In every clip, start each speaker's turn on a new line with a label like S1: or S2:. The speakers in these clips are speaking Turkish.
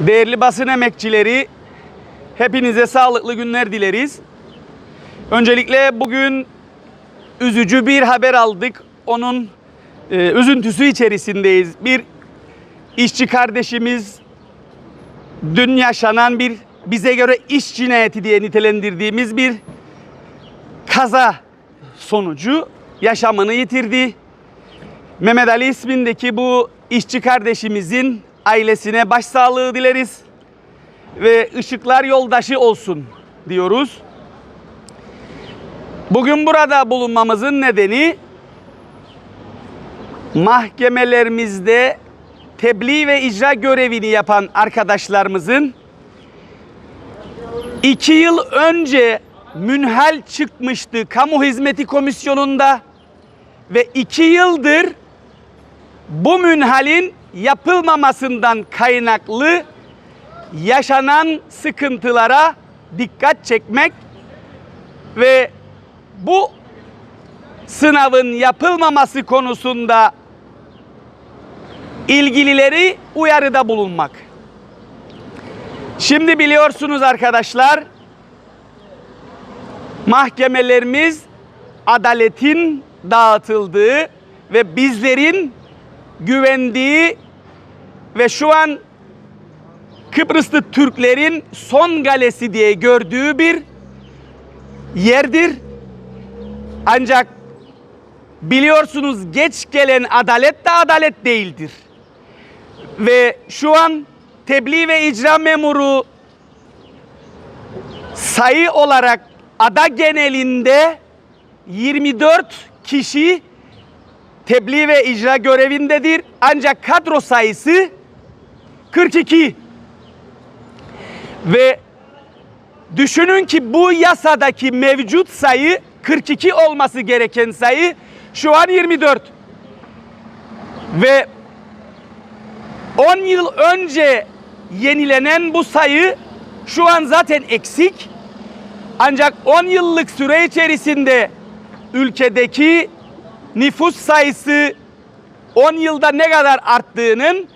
S1: Değerli basın emekçileri, hepinize sağlıklı günler dileriz. Öncelikle bugün üzücü bir haber aldık. Onun e, üzüntüsü içerisindeyiz. Bir işçi kardeşimiz dün yaşanan bir bize göre iş cinayeti diye nitelendirdiğimiz bir kaza sonucu yaşamını yitirdi. Mehmet Ali ismindeki bu işçi kardeşimizin ailesine başsağlığı dileriz ve ışıklar yoldaşı olsun diyoruz. Bugün burada bulunmamızın nedeni mahkemelerimizde tebliğ ve icra görevini yapan arkadaşlarımızın iki yıl önce münhal çıkmıştı kamu hizmeti komisyonunda ve iki yıldır bu münhalin yapılmamasından kaynaklı yaşanan sıkıntılara dikkat çekmek ve bu sınavın yapılmaması konusunda ilgilileri uyarıda bulunmak. Şimdi biliyorsunuz arkadaşlar mahkemelerimiz adaletin dağıtıldığı ve bizlerin güvendiği ve şu an Kıbrıslı Türklerin son galesi diye gördüğü bir yerdir. Ancak biliyorsunuz geç gelen adalet de adalet değildir. Ve şu an tebliğ ve icra memuru sayı olarak ada genelinde 24 kişi tebliğ ve icra görevindedir. Ancak kadro sayısı 42. Ve düşünün ki bu yasadaki mevcut sayı 42 olması gereken sayı şu an 24. Ve 10 yıl önce yenilenen bu sayı şu an zaten eksik. Ancak 10 yıllık süre içerisinde ülkedeki nüfus sayısı 10 yılda ne kadar arttığının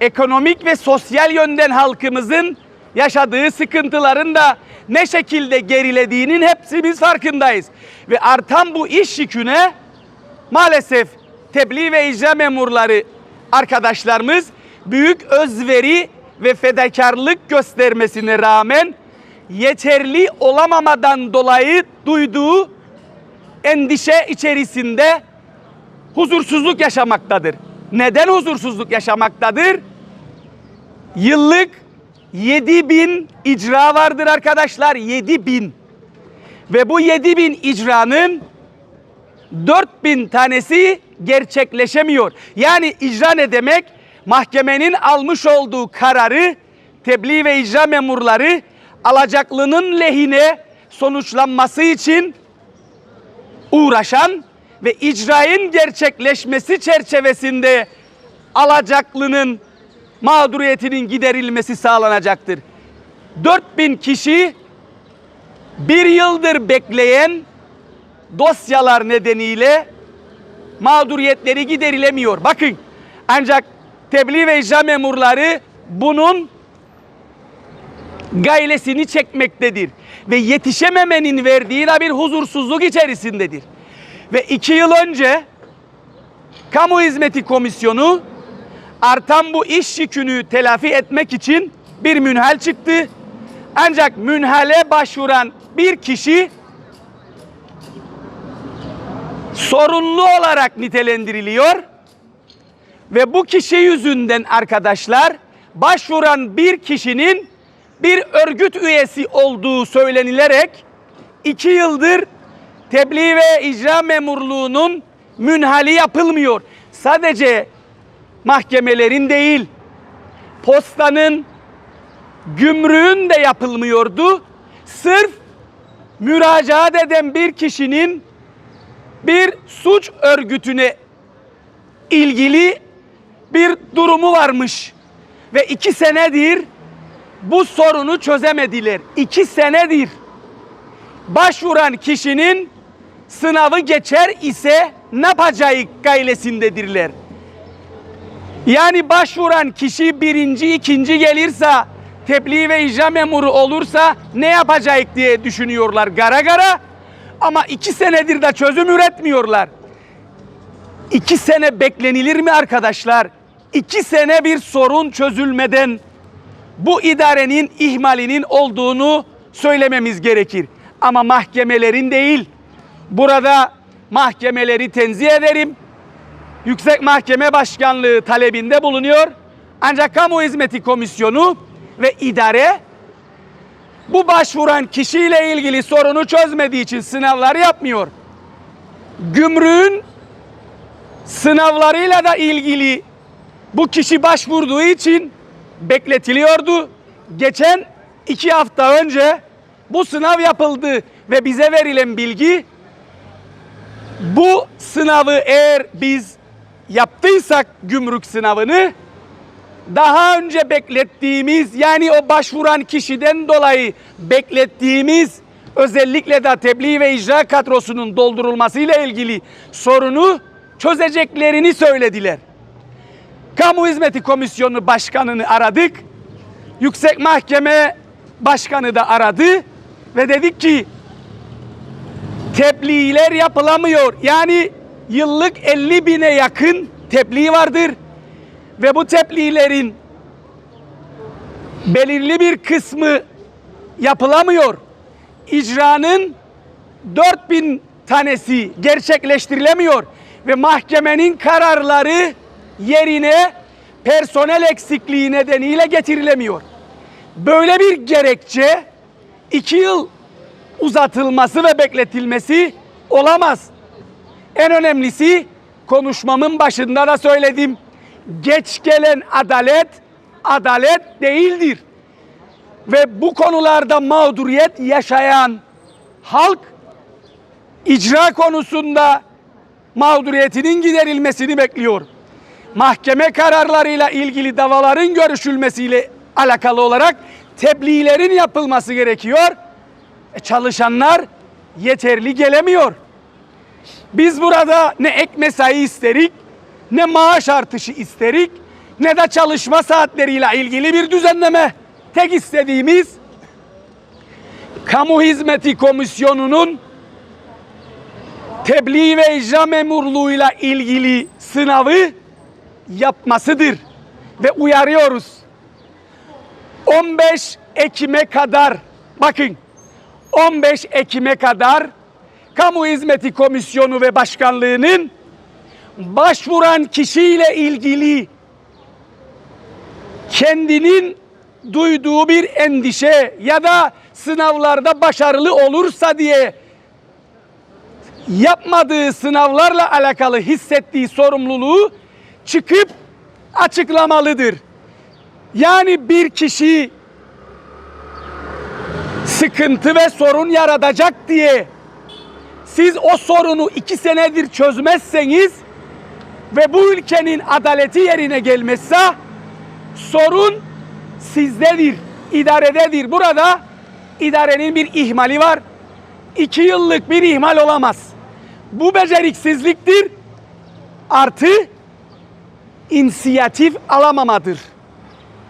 S1: ekonomik ve sosyal yönden halkımızın yaşadığı sıkıntıların da ne şekilde gerilediğinin hepsi biz farkındayız. Ve artan bu iş yüküne maalesef tebliğ ve icra memurları arkadaşlarımız büyük özveri ve fedakarlık göstermesine rağmen yeterli olamamadan dolayı duyduğu endişe içerisinde huzursuzluk yaşamaktadır. Neden huzursuzluk yaşamaktadır? Yıllık 7 bin icra vardır arkadaşlar 7 bin. Ve bu 7 bin icranın 4 bin tanesi gerçekleşemiyor. Yani icra ne demek? Mahkemenin almış olduğu kararı tebliğ ve icra memurları alacaklının lehine sonuçlanması için uğraşan ve icraın gerçekleşmesi çerçevesinde alacaklının mağduriyetinin giderilmesi sağlanacaktır. 4000 kişi bir yıldır bekleyen dosyalar nedeniyle mağduriyetleri giderilemiyor. Bakın ancak tebliğ ve icra memurları bunun gaylesini çekmektedir. Ve yetişememenin verdiği de bir huzursuzluk içerisindedir. Ve iki yıl önce Kamu Hizmeti Komisyonu artan bu iş yükünü telafi etmek için bir münhal çıktı. Ancak münhale başvuran bir kişi sorunlu olarak nitelendiriliyor. Ve bu kişi yüzünden arkadaşlar başvuran bir kişinin bir örgüt üyesi olduğu söylenilerek iki yıldır tebliğ ve icra memurluğunun münhali yapılmıyor. Sadece mahkemelerin değil, postanın, gümrüğün de yapılmıyordu. Sırf müracaat eden bir kişinin bir suç örgütüne ilgili bir durumu varmış. Ve iki senedir bu sorunu çözemediler. İki senedir başvuran kişinin sınavı geçer ise ne yapacağı gaylesindedirler. Yani başvuran kişi birinci, ikinci gelirse, tebliğ ve icra memuru olursa ne yapacak diye düşünüyorlar gara gara. Ama iki senedir de çözüm üretmiyorlar. İki sene beklenilir mi arkadaşlar? İki sene bir sorun çözülmeden bu idarenin ihmalinin olduğunu söylememiz gerekir. Ama mahkemelerin değil. Burada mahkemeleri tenzih ederim. Yüksek Mahkeme Başkanlığı talebinde bulunuyor. Ancak Kamu Hizmeti Komisyonu ve idare bu başvuran kişiyle ilgili sorunu çözmediği için sınavlar yapmıyor. Gümrüğün sınavlarıyla da ilgili bu kişi başvurduğu için bekletiliyordu. Geçen iki hafta önce bu sınav yapıldı ve bize verilen bilgi bu sınavı eğer biz yaptıysak gümrük sınavını daha önce beklettiğimiz yani o başvuran kişiden dolayı beklettiğimiz özellikle de tebliğ ve icra kadrosunun doldurulmasıyla ilgili sorunu çözeceklerini söylediler. Kamu Hizmeti Komisyonu Başkanı'nı aradık. Yüksek Mahkeme Başkanı da aradı ve dedik ki tebliğler yapılamıyor. Yani yıllık 50 bine yakın tebliğ vardır ve bu tebliğlerin belirli bir kısmı yapılamıyor. İcranın 4000 tanesi gerçekleştirilemiyor ve mahkemenin kararları yerine personel eksikliği nedeniyle getirilemiyor. Böyle bir gerekçe iki yıl uzatılması ve bekletilmesi olamaz. En önemlisi konuşmamın başında da söyledim. Geç gelen adalet adalet değildir. Ve bu konularda mağduriyet yaşayan halk icra konusunda mağduriyetinin giderilmesini bekliyor. Mahkeme kararlarıyla ilgili davaların görüşülmesiyle alakalı olarak tebliğlerin yapılması gerekiyor. E, çalışanlar yeterli gelemiyor. Biz burada ne ek mesai isterik, ne maaş artışı isterik, ne de çalışma saatleriyle ilgili bir düzenleme. Tek istediğimiz Kamu Hizmeti Komisyonu'nun tebliğ ve icra memurluğuyla ilgili sınavı yapmasıdır. Ve uyarıyoruz. 15 Ekim'e kadar bakın 15 Ekim'e kadar Kamu Hizmeti Komisyonu ve Başkanlığı'nın başvuran kişiyle ilgili kendinin duyduğu bir endişe ya da sınavlarda başarılı olursa diye yapmadığı sınavlarla alakalı hissettiği sorumluluğu çıkıp açıklamalıdır. Yani bir kişi sıkıntı ve sorun yaratacak diye siz o sorunu iki senedir çözmezseniz ve bu ülkenin adaleti yerine gelmezse sorun sizdedir, idarededir. Burada idarenin bir ihmali var. İki yıllık bir ihmal olamaz. Bu beceriksizliktir. Artı inisiyatif alamamadır.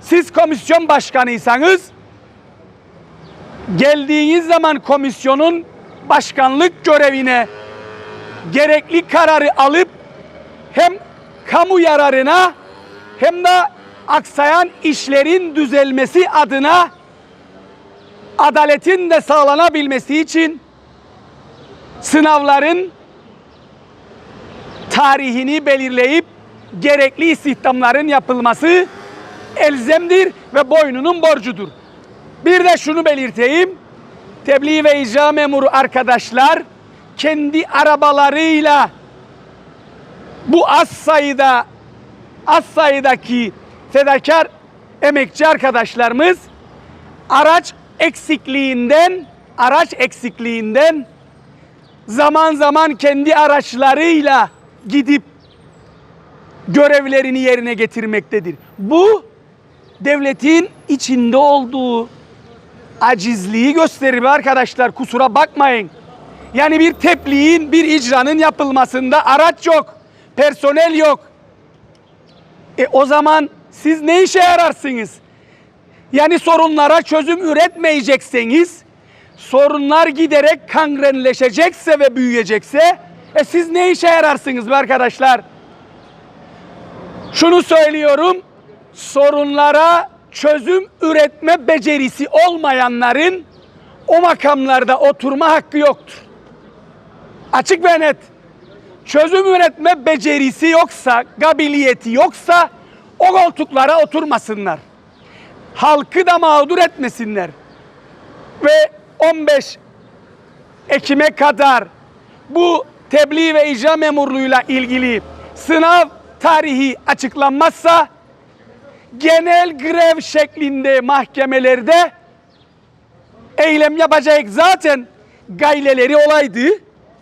S1: Siz komisyon başkanıysanız geldiğiniz zaman komisyonun başkanlık görevine gerekli kararı alıp hem kamu yararına hem de aksayan işlerin düzelmesi adına adaletin de sağlanabilmesi için sınavların tarihini belirleyip gerekli istihdamların yapılması elzemdir ve boynunun borcudur. Bir de şunu belirteyim. Tebliğ ve icra memuru arkadaşlar kendi arabalarıyla bu az sayıda az sayıdaki fedakar emekçi arkadaşlarımız araç eksikliğinden araç eksikliğinden zaman zaman kendi araçlarıyla gidip görevlerini yerine getirmektedir. Bu devletin içinde olduğu acizliği gösterir arkadaşlar kusura bakmayın. Yani bir tebliğin, bir icranın yapılmasında araç yok, personel yok. E o zaman siz ne işe yararsınız? Yani sorunlara çözüm üretmeyecekseniz, sorunlar giderek kangrenleşecekse ve büyüyecekse, e siz ne işe yararsınız be arkadaşlar? Şunu söylüyorum, sorunlara çözüm üretme becerisi olmayanların o makamlarda oturma hakkı yoktur. Açık ve net. Çözüm üretme becerisi yoksa, kabiliyeti yoksa o koltuklara oturmasınlar. Halkı da mağdur etmesinler. Ve 15 Ekim'e kadar bu tebliğ ve icra memurluğuyla ilgili sınav tarihi açıklanmazsa genel grev şeklinde mahkemelerde eylem yapacak zaten gayleleri olaydı.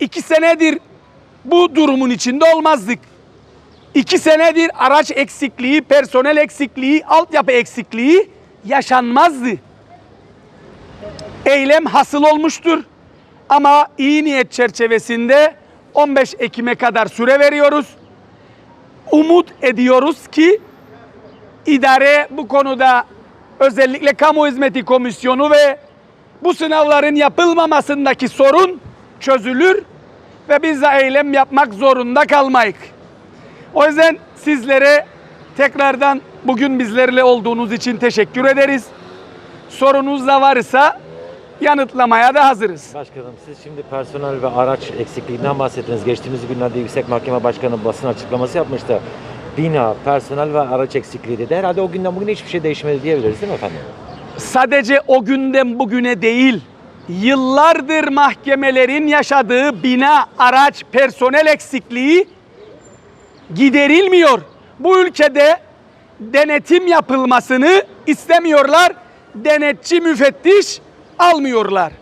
S1: iki senedir bu durumun içinde olmazdık. İki senedir araç eksikliği, personel eksikliği, altyapı eksikliği yaşanmazdı. Eylem hasıl olmuştur. Ama iyi niyet çerçevesinde 15 Ekim'e kadar süre veriyoruz. Umut ediyoruz ki idare bu konuda özellikle kamu hizmeti komisyonu ve bu sınavların yapılmamasındaki sorun çözülür ve biz de eylem yapmak zorunda kalmayız. O yüzden sizlere tekrardan bugün bizlerle olduğunuz için teşekkür ederiz. Sorunuz da varsa yanıtlamaya da hazırız.
S2: Başkanım siz şimdi personel ve araç eksikliğinden bahsettiniz. Geçtiğimiz günlerde Yüksek Mahkeme Başkanı basın açıklaması yapmıştı. Bina, personel ve araç eksikliği dedi. Herhalde o günden bugüne hiçbir şey değişmedi diyebiliriz değil mi efendim?
S1: sadece o günden bugüne değil, yıllardır mahkemelerin yaşadığı bina, araç, personel eksikliği giderilmiyor. Bu ülkede denetim yapılmasını istemiyorlar. Denetçi müfettiş almıyorlar.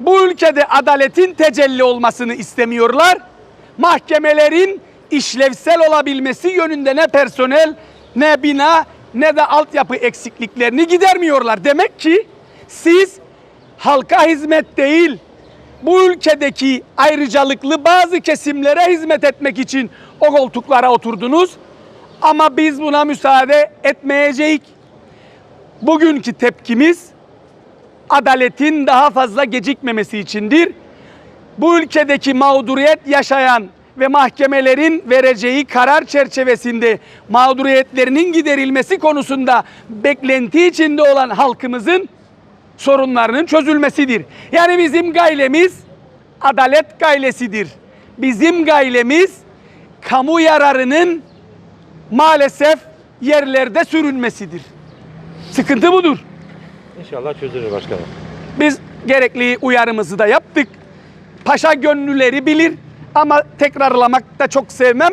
S1: Bu ülkede adaletin tecelli olmasını istemiyorlar. Mahkemelerin işlevsel olabilmesi yönünde ne personel, ne bina, ne de altyapı eksikliklerini gidermiyorlar. Demek ki siz halka hizmet değil, bu ülkedeki ayrıcalıklı bazı kesimlere hizmet etmek için o koltuklara oturdunuz. Ama biz buna müsaade etmeyeceğiz. Bugünkü tepkimiz adaletin daha fazla gecikmemesi içindir. Bu ülkedeki mağduriyet yaşayan ve mahkemelerin vereceği karar çerçevesinde mağduriyetlerinin giderilmesi konusunda beklenti içinde olan halkımızın sorunlarının çözülmesidir. Yani bizim gaylemiz adalet gaylesidir. Bizim gaylemiz kamu yararının maalesef yerlerde sürünmesidir. Sıkıntı budur.
S2: İnşallah çözülür başkanım.
S1: Biz gerekli uyarımızı da yaptık. Paşa gönlüleri bilir ama tekrarlamak da çok sevmem.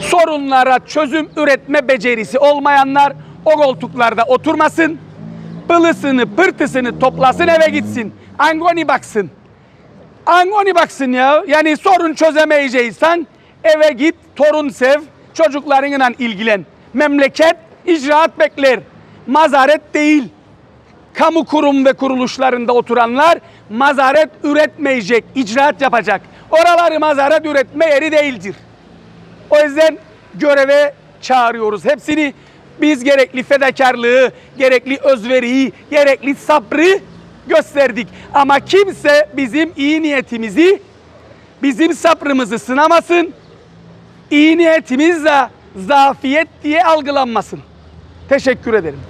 S1: Sorunlara çözüm üretme becerisi olmayanlar o koltuklarda oturmasın. Pılısını pırtısını toplasın eve gitsin. Angoni baksın. Angoni baksın ya. Yani sorun çözemeyeceksen eve git torun sev çocuklarınla ilgilen. Memleket icraat bekler. Mazaret değil kamu kurum ve kuruluşlarında oturanlar mazaret üretmeyecek, icraat yapacak. Oraları mazaret üretme yeri değildir. O yüzden göreve çağırıyoruz. Hepsini biz gerekli fedakarlığı, gerekli özveriyi, gerekli sabrı gösterdik. Ama kimse bizim iyi niyetimizi, bizim sabrımızı sınamasın. İyi niyetimiz de zafiyet diye algılanmasın. Teşekkür ederim.